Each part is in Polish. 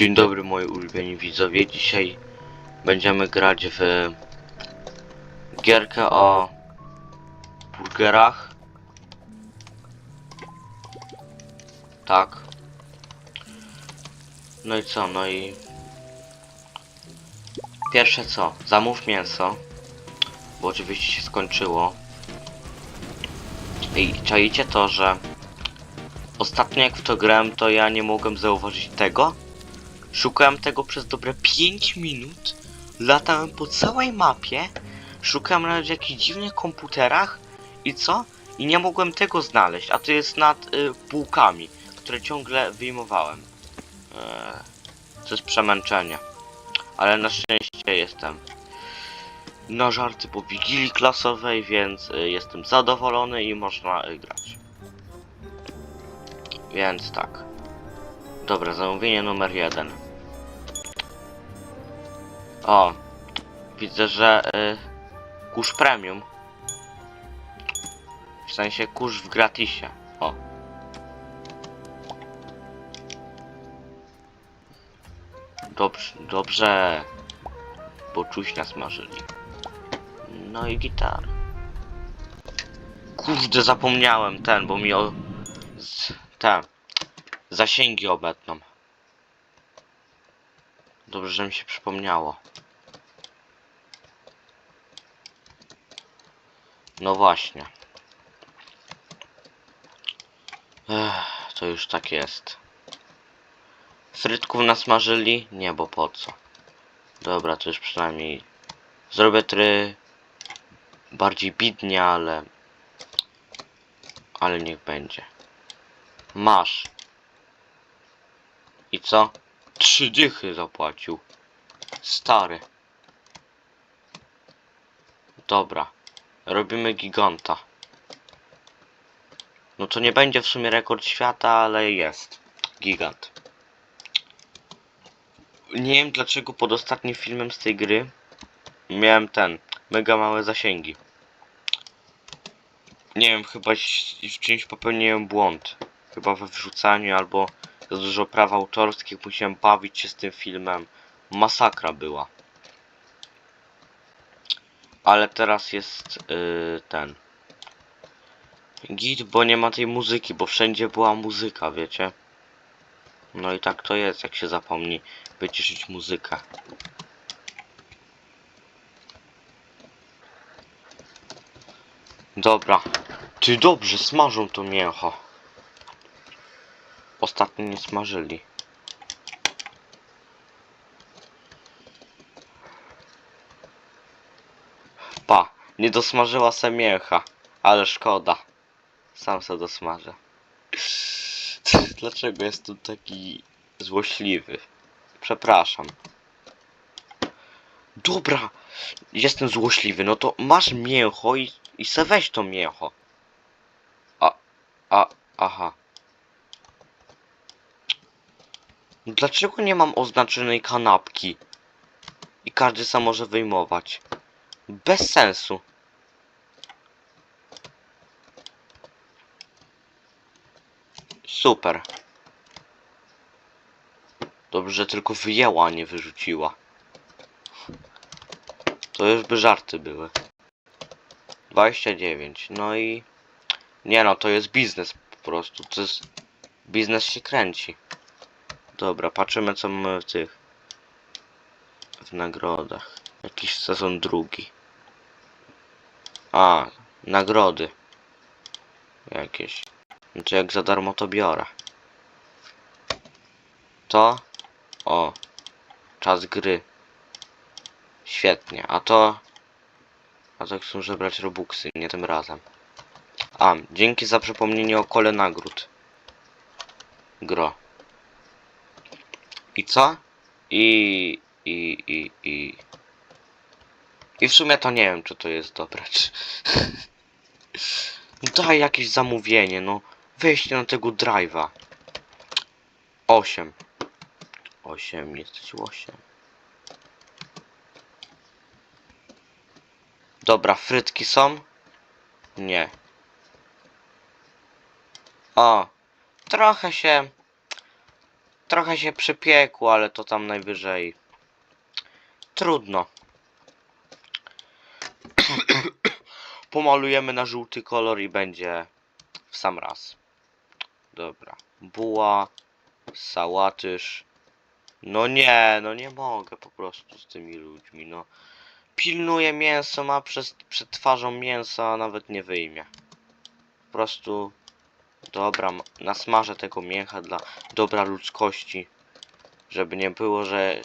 Dzień dobry moi ulubieni widzowie. Dzisiaj będziemy grać w gierkę o burgerach. Tak. No i co? No i pierwsze co? Zamów mięso. Bo oczywiście się skończyło. I czajcie to, że ostatnio jak w to grałem, to ja nie mogłem zauważyć tego, Szukałem tego przez dobre 5 minut. Latałem po całej mapie. Szukałem nawet w jakichś dziwnych komputerach. I co? I nie mogłem tego znaleźć. A to jest nad y, półkami, które ciągle wyjmowałem. Eee, to jest przemęczenie. Ale na szczęście jestem na żarty po wigilii klasowej, więc y, jestem zadowolony i można y, grać. Więc tak. Dobra, zamówienie numer jeden. O, widzę, że y, kurz premium. W sensie kurz w gratisie. O. Dobrze, dobrze. Bo czuśnia smażyli. No i gitar. Kurde, zapomniałem ten, bo mi o... Z, ten zasięgi obetną. Dobrze, że mi się przypomniało. No właśnie. Ech, to już tak jest. Frytków nasmażyli? Nie, bo po co? Dobra, to już przynajmniej zrobię try bardziej bidnie, ale ale niech będzie. Masz. I co? Trzy dychy zapłacił. Stary. Dobra. Robimy giganta. No to nie będzie w sumie rekord świata, ale jest. Gigant. Nie wiem dlaczego pod ostatnim filmem z tej gry miałem ten, mega małe zasięgi. Nie wiem, chyba w czymś popełniłem błąd. Chyba we wrzucaniu albo za dużo praw autorskich, musiałem bawić się z tym filmem. Masakra była. Ale teraz jest yy, ten. Git, bo nie ma tej muzyki, bo wszędzie była muzyka, wiecie? No i tak to jest, jak się zapomni wyciszyć muzykę. Dobra. Ty dobrze, smażą to mięcho. Ostatnio nie smażyli. Pa, nie dosmażyła se mięcha, ale szkoda. Sam se dosmażę. Dlaczego jestem taki złośliwy? Przepraszam. Dobra, jestem złośliwy, no to masz mięcho i, i se weź to mięcho. A, a, aha. Dlaczego nie mam oznaczonej kanapki? I każdy sam może wyjmować. Bez sensu. Super. Dobrze, że tylko wyjęła, a nie wyrzuciła. To już by żarty były. 29. No i... Nie no, to jest biznes po prostu. To jest... Biznes się kręci. Dobra, patrzymy co mamy w tych w nagrodach. Jakiś sezon drugi. A, nagrody. Jakieś. Znaczy jak za darmo to biorę. To? O. Czas gry. Świetnie. A to... A to chcą żebrać robuxy, nie tym razem. A, dzięki za przypomnienie o kole nagród. Gro. I co? I... I... I... I... I w sumie to nie wiem, czy to jest dobre, czy... Daj jakieś zamówienie, no. Weźcie na tego drive'a. 8. 8, jesteś 8. Dobra, frytki są? Nie. O, trochę się Trochę się przypiekło, ale to tam najwyżej. Trudno. Pomalujemy na żółty kolor i będzie w sam raz. Dobra. Buła, sałatysz. No nie, no nie mogę po prostu z tymi ludźmi, no. Pilnuje mięso, ma przez, przed twarzą mięsa, a nawet nie wyjmie. Po prostu... Dobra, nasmażę tego mięcha dla dobra ludzkości. Żeby nie było, że...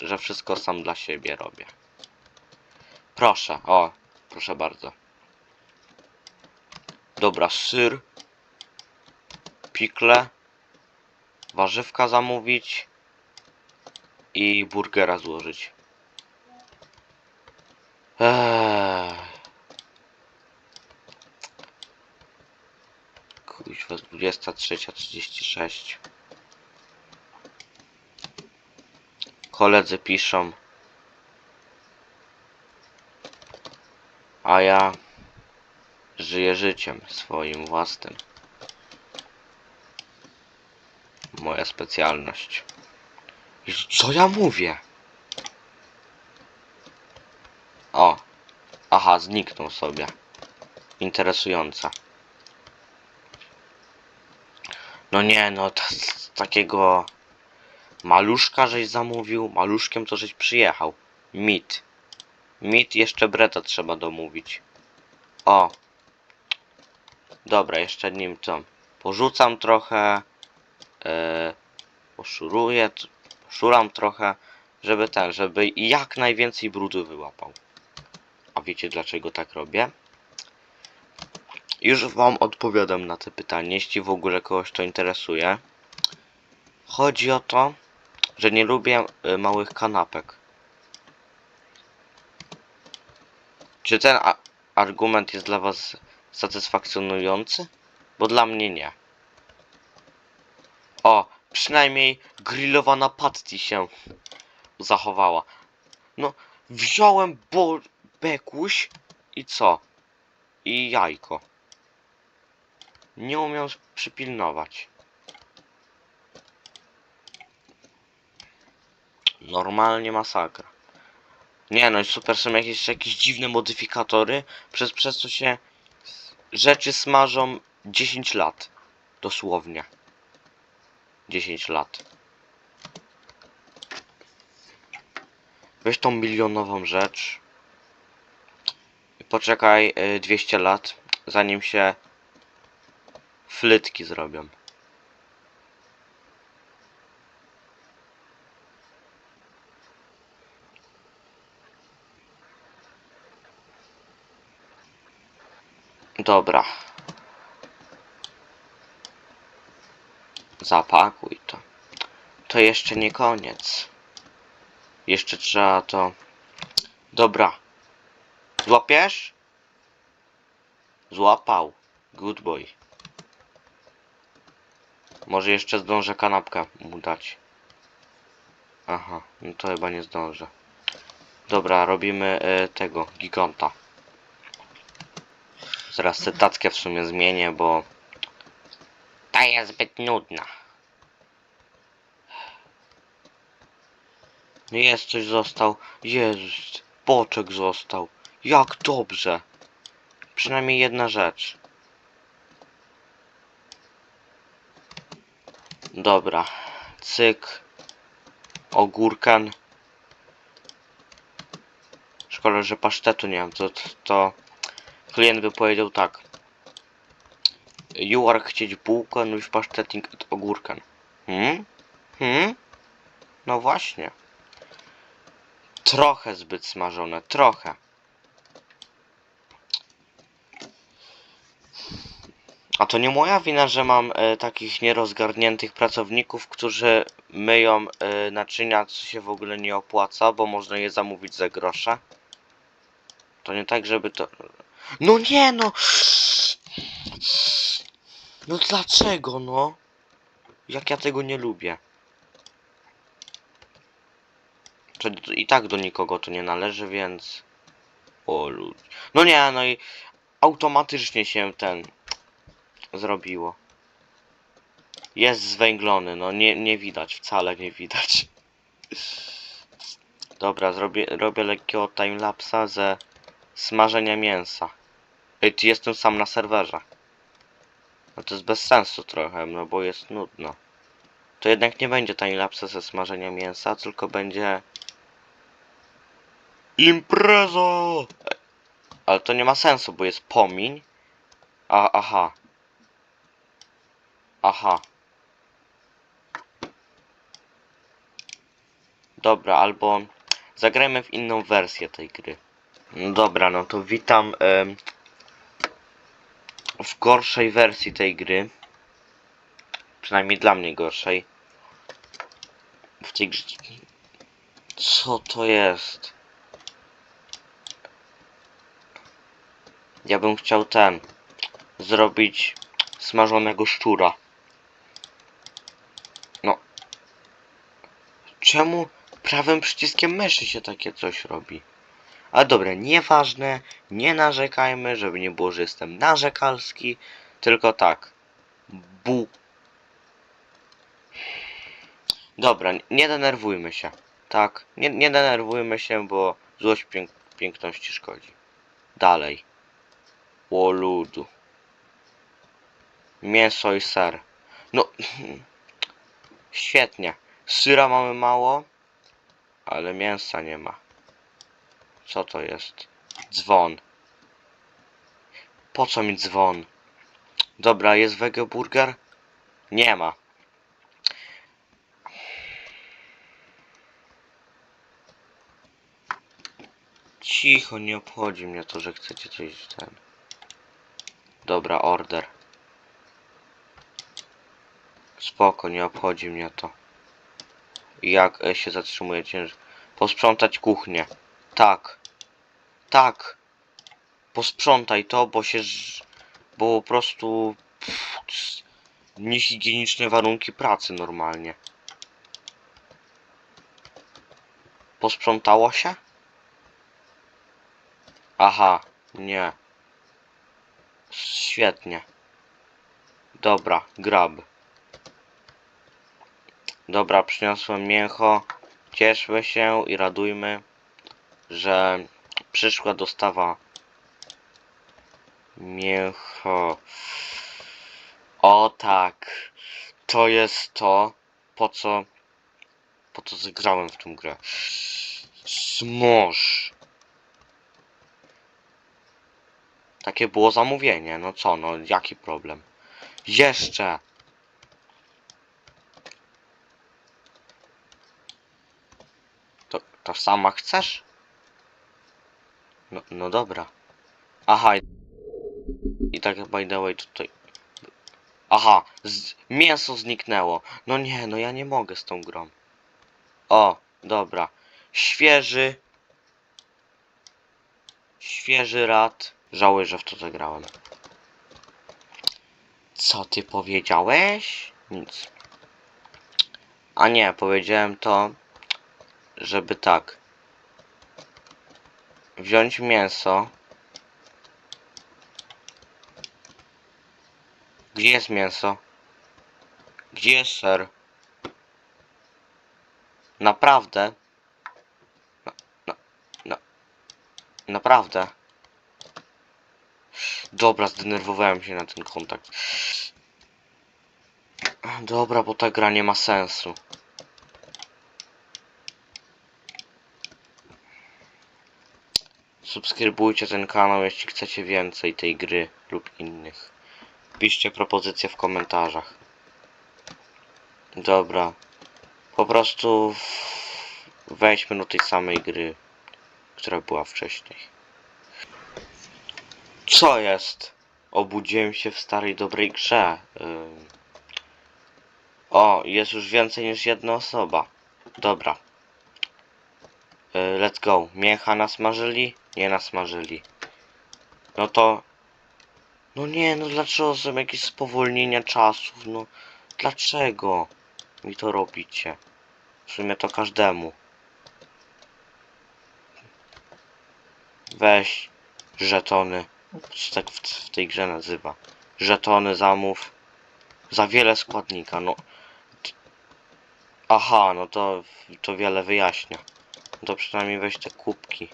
Że wszystko sam dla siebie robię. Proszę, o, proszę bardzo. Dobra, syr. Pikle. Warzywka zamówić. I burgera złożyć. Eee. Kuźwa, 23.36. Koledzy piszą. A ja żyję życiem swoim własnym. Moja specjalność. Co ja mówię? O. Aha, zniknął sobie. Interesujące. No nie, no takiego maluszka żeś zamówił, maluszkiem to żeś przyjechał. Mit. Mit jeszcze breta trzeba domówić. O. Dobra, jeszcze nim to porzucam trochę. Yy, poszuruję, poszuram trochę, żeby ten, żeby jak najwięcej brudu wyłapał. A wiecie dlaczego tak robię? Już wam odpowiadam na to pytanie, jeśli w ogóle kogoś to interesuje. Chodzi o to, że nie lubię y, małych kanapek. Czy ten argument jest dla was satysfakcjonujący? Bo dla mnie nie. O, przynajmniej grillowana patty się zachowała. No, wziąłem bekuś i co? I jajko. Nie umiem s- przypilnować. Normalnie masakra. Nie no, super są jakieś, jakieś dziwne modyfikatory, przez, przez co się rzeczy smażą 10 lat. Dosłownie. 10 lat. Weź tą milionową rzecz. Poczekaj y, 200 lat, zanim się flytki zrobią. Dobra. Zapakuj to. To jeszcze nie koniec. Jeszcze trzeba to... Dobra. Złapiesz? Złapał. Good boy. Może jeszcze zdążę kanapkę mu dać. Aha, no to chyba nie zdążę. Dobra, robimy e, tego, giganta. Zaraz tę tackę w sumie zmienię, bo... Ta jest zbyt nudna. Jest coś został. Jezus, boczek został. Jak dobrze. Przynajmniej jedna rzecz. Dobra. Cyk. Ogórkan. Szkoda, że pasztetu nie mam. To, to klient by powiedział tak. You are chcieć bułkę, no już pasztetnik od ogórkan. Hmm? Hmm? No właśnie. Trochę zbyt smażone, trochę. A to nie moja wina, że mam e, takich nierozgarniętych pracowników, którzy myją e, naczynia, co się w ogóle nie opłaca, bo można je zamówić za grosze. To nie tak, żeby to... No nie no! No dlaczego no? Jak ja tego nie lubię. To i tak do nikogo to nie należy, więc... O ludzi. No nie, no i automatycznie się ten... Zrobiło. Jest zwęglony, no nie, nie widać, wcale nie widać. Dobra, zrobię, robię lekkiego timelapsa ze smażenia mięsa. Ej, jestem sam na serwerze. No to jest bez sensu trochę, no bo jest nudno. To jednak nie będzie timelapsa ze smażenia mięsa, tylko będzie... Imprezo! Ej, Ale to nie ma sensu, bo jest pomiń. A, aha. Aha. Dobra, albo zagrajmy w inną wersję tej gry. No dobra, no to witam w gorszej wersji tej gry. Przynajmniej dla mnie gorszej. W tej grze... Co to jest? Ja bym chciał ten... Zrobić smażonego szczura. Czemu prawym przyciskiem myszy się takie coś robi? Ale dobra, nieważne, nie narzekajmy, żeby nie było, że jestem narzekalski, tylko tak. Bu. Dobra, nie denerwujmy się. Tak, nie, nie denerwujmy się, bo złość pięk piękności szkodzi. Dalej. O ludu. Mięso i ser. No, świetnie. Syra mamy mało, ale mięsa nie ma. Co to jest? Dzwon. Po co mi dzwon? Dobra, jest wege burger? Nie ma. Cicho, nie obchodzi mnie to, że chcecie coś ten. Dobra, order. Spoko, nie obchodzi mnie to. Jak e, się zatrzymuje ciężar? Posprzątać kuchnię. Tak. Tak. Posprzątaj to, bo się... Bo po prostu... Pff, Niehigieniczne warunki pracy normalnie. Posprzątało się? Aha, nie. Świetnie. Dobra, grab. Dobra, przyniosłem mięcho. Cieszmy się i radujmy, że przyszła dostawa mięcho. O tak. To jest to, po co po co zagrałem w tą grę. Smoż. Takie było zamówienie, no co, no jaki problem? Jeszcze! To, sama chcesz? No, no dobra. Aha. i- I tak by the way tutaj... Aha, z... mięso zniknęło. No nie, no ja nie mogę z tą grą. O, dobra. Świeży... Świeży rad. Żałuję, że w to zagrałem. Co ty powiedziałeś? Nic. A nie, powiedziałem to, żeby tak. Wziąć mięso. Gdzie jest mięso? Gdzie jest ser? Naprawdę? No, no, no. Naprawdę? Dobra, zdenerwowałem się na ten kontakt. Dobra, bo ta gra nie ma sensu. Subskrybujcie ten kanał, jeśli chcecie więcej tej gry lub innych. Piszcie propozycje w komentarzach. Dobra. Po prostu wejdźmy do tej samej gry, która była wcześniej. Co jest? Obudziłem się w starej dobrej grze. Ym. O, jest już więcej niż jedna osoba. Dobra. Y, Let's go. Mięcha nasmażyli? Nie nasmażyli. No to... No nie, no dlaczego są jakieś spowolnienia czasów? No dlaczego mi to robicie? W sumie to każdemu. Weź żetony. Co tak w, w tej grze nazywa? Żetony zamów. Za wiele składnika, no. Aha, no to, to wiele wyjaśnia. To przynajmniej weź te kubki.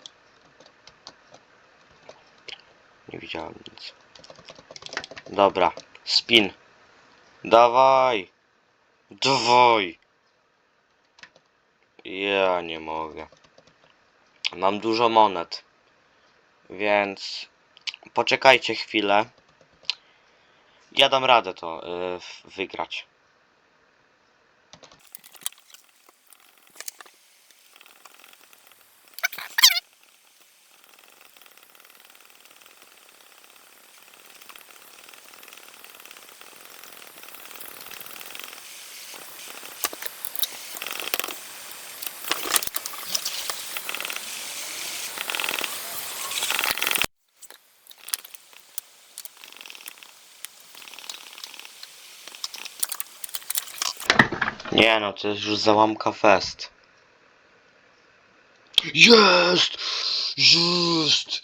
Nie widziałem nic. Dobra, spin. Dawaj! Dawaj! Ja nie mogę. Mam dużo monet. Więc poczekajcie chwilę. Ja dam radę to y, w- wygrać. Nie no, to jest już załamka fest. Jest! Jest!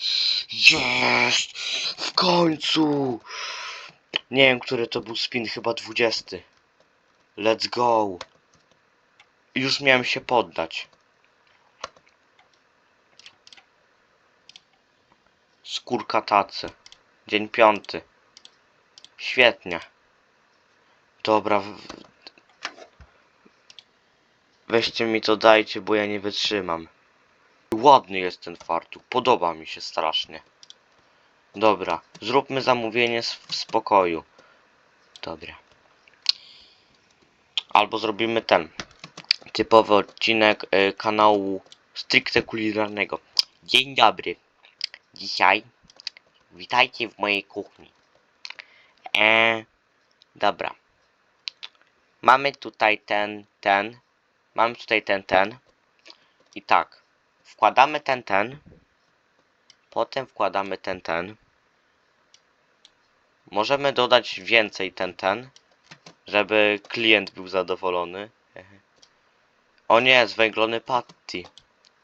Jest! W końcu! Nie wiem, który to był spin, chyba 20. Let's go! Już miałem się poddać. Skórka tacy. Dzień piąty. Świetnie. Dobra, Weźcie mi to dajcie, bo ja nie wytrzymam. Ładny jest ten fartuch, podoba mi się strasznie. Dobra, zróbmy zamówienie w spokoju. Dobra. Albo zrobimy ten. Typowy odcinek y, kanału stricte kulinarnego. Dzień dobry. Dzisiaj witajcie w mojej kuchni. Eee, dobra. Mamy tutaj ten, ten, Mamy tutaj ten, ten. I tak. Wkładamy ten, ten. Potem wkładamy ten, ten. Możemy dodać więcej ten, ten. Żeby klient był zadowolony. O nie, zwęglony patty.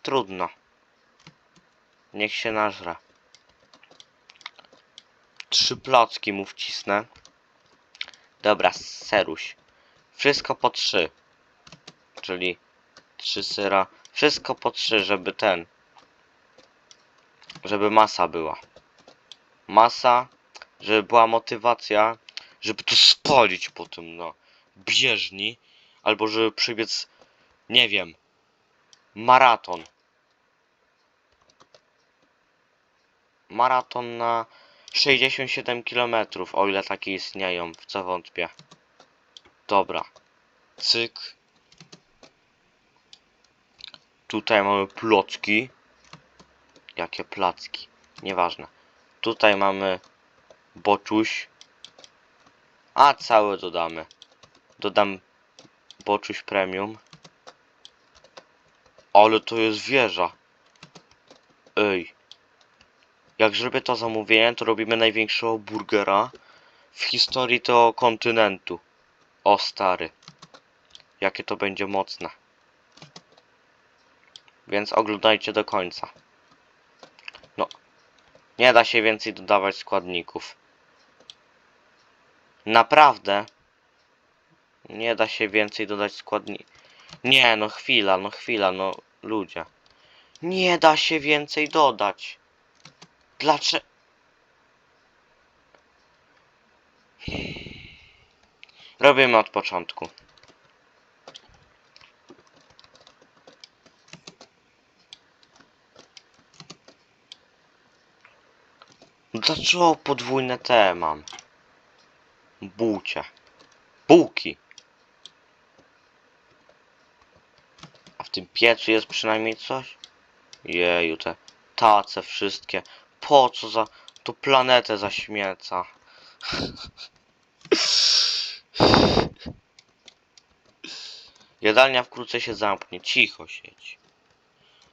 Trudno. Niech się nażra. Trzy placki mu wcisnę. Dobra, seruś. Wszystko po trzy czyli trzy syra. Wszystko po trzy, żeby ten. Żeby masa była. Masa, żeby była motywacja, żeby to spalić potem na bieżni, albo żeby przebiec, nie wiem, maraton. Maraton na 67 km, o ile takie istnieją, w co wątpię. Dobra. Cyk. Tutaj mamy plocki. Jakie placki? Nieważne. Tutaj mamy boczuś. A całe dodamy. Dodam boczuś premium. Ale to jest wieża. Ej. Jak zrobię to zamówienie, to robimy największego burgera w historii tego kontynentu. O stary. Jakie to będzie mocne. Więc oglądajcie do końca. No, nie da się więcej dodawać składników. Naprawdę. Nie da się więcej dodać składników. Nie, no chwila, no chwila, no ludzie. Nie da się więcej dodać. Dlaczego? Robimy od początku. Dlaczego podwójne te mam? Bucie. Bułki. A w tym piecu jest przynajmniej coś? Jeju, te tace wszystkie. Po co za... Tu planetę zaśmieca. Jadalnia wkrótce się zamknie. Cicho siedź.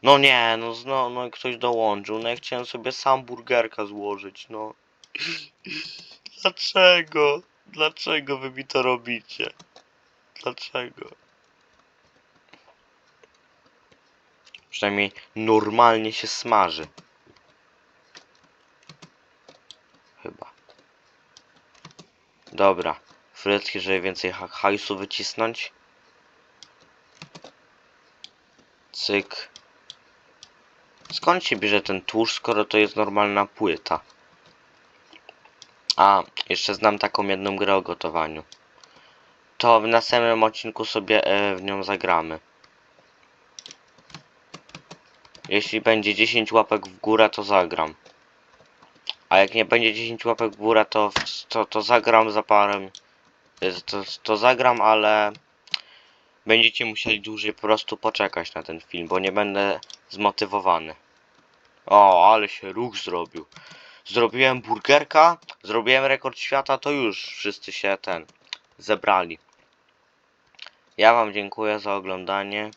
No nie, no, no, no ktoś dołączył. No ja chciałem sobie sam burgerka złożyć, no. Dlaczego? Dlaczego wy mi to robicie? Dlaczego? Przynajmniej normalnie się smaży. Chyba. Dobra. frytki, żeby więcej ha- hajsu wycisnąć. Cyk. Skąd się bierze ten tłuszcz, skoro to jest normalna płyta? A, jeszcze znam taką jedną grę o gotowaniu. To w następnym odcinku sobie e, w nią zagramy. Jeśli będzie 10 łapek w górę, to zagram. A jak nie będzie 10 łapek w górę, to, to, to zagram za parę. y, To, to zagram, ale będziecie musieli dłużej po prostu poczekać na ten film, bo nie będę zmotywowany. O, ale się ruch zrobił. Zrobiłem burgerka, zrobiłem rekord świata, to już wszyscy się ten zebrali. Ja wam dziękuję za oglądanie.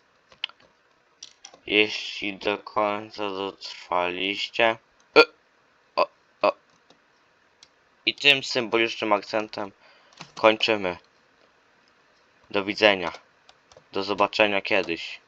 Jeśli do końca dotrwaliście. E, o, o. I tym symbolicznym akcentem kończymy. Do widzenia. Do zobaczenia kiedyś.